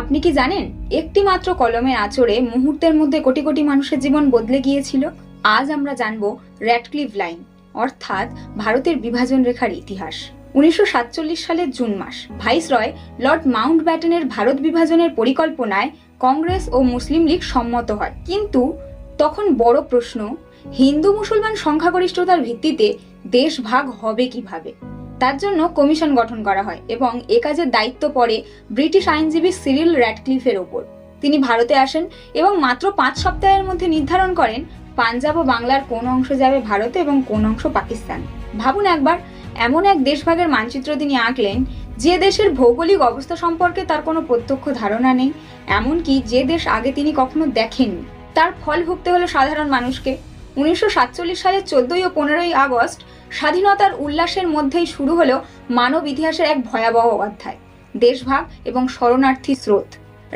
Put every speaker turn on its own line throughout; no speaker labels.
আপনি কি জানেন একটি মাত্র কলমের আঁচড়ে মুহূর্তের মধ্যে কোটি কোটি মানুষের জীবন বদলে গিয়েছিল? আজ আমরা জানব র্যাডক্লিফ লাইন অর্থাৎ ভারতের বিভাজন রেখার ইতিহাস। উনিশশো সাতচল্লিশ সালের জুন মাস, ভাইসরয় লর্ড মাউন্ট ব্যাটনের ভারত বিভাজনের পরিকল্পনায় কংগ্রেস ও মুসলিম লীগ সম্মত হয়। কিন্তু তখন বড় প্রশ্ন, হিন্দু মুসলমান সংখ্যাগরিষ্ঠতার ভিত্তিতে দেশ ভাগ হবে কীভাবে? তার জন্য কমিশন গঠন করা হয় এবং এ কাজের দায়িত্ব পড়ে ব্রিটিশ আইনজীবী সিরিল র্যাডক্লিফের ওপর। তিনি ভারতে আসেন এবং মাত্র পাঁচ সপ্তাহের মধ্যে নির্ধারণ করেন পাঞ্জাব ও বাংলার কোন অংশ যাবে ভারতে এবং কোন অংশ পাকিস্তান। ভাবুন একবার, এমন এক দেশভাগের মানচিত্র তিনি আঁকলেন যে দেশের ভৌগোলিক অবস্থা সম্পর্কে তার কোনো প্রত্যক্ষ ধারণা নেই, এমনকি যে দেশ আগে তিনি কখনো দেখেননি। তার ফল ভুগতে হলো সাধারণ মানুষকে। উনিশশো সাতচল্লিশ সালের চোদ্দই ও পনেরোই আগস্ট স্বাধীনতার উল্লাসের মধ্যেই শুরু হলো মানব ইতিহাসের এক ভয়াবহ অধ্যায়, দেশভাগ এবং শরণার্থী স্রোত।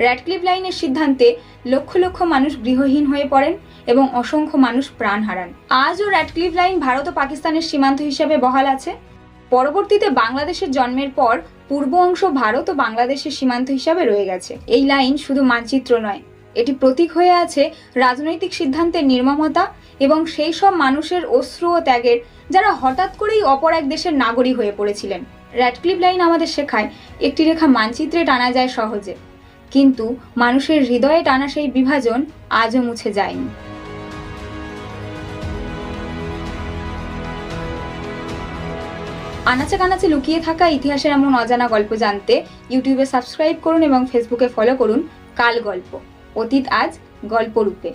র্যাডক্লিফ লাইনের সিদ্ধান্তে লক্ষ লক্ষ মানুষ গৃহহীন হয়ে পড়েন এবং অসংখ্য মানুষ প্রাণ হারান। আজও র্যাডক্লিফ লাইন ভারত ও পাকিস্তানের সীমান্ত হিসেবে বহাল আছে। পরবর্তীতে বাংলাদেশের জন্মের পর পূর্ব অংশ ভারত ও বাংলাদেশের সীমান্ত হিসাবে রয়ে গেছে। এই লাইন শুধু মানচিত্র নয় এটি প্রতীক হয়ে আছে রাজনৈতিক সিদ্ধান্তের নির্মমতা এবং সেই সব মানুষের অশ্রু ও ত্যাগের, যারা হঠাৎ করেই অপর এক দেশের নাগরিক হয়ে পড়েছিলেন। র্যাডক্লিফ লাইন আমাদের শেখায়, একটি রেখা মানচিত্রে টানা যায় সহজে। কিন্তু মানুষের হৃদয়ে টানা সেই বিভাজন আজও মুছে যায়নি। আনাচে কানাচে লুকিয়ে থাকা ইতিহাসের এমন অজানা গল্প জানতে ইউটিউবে সাবস্ক্রাইব করুন এবং ফেসবুকে ফলো করুন কাল গল্প। অতীত আজ গল্প রূপে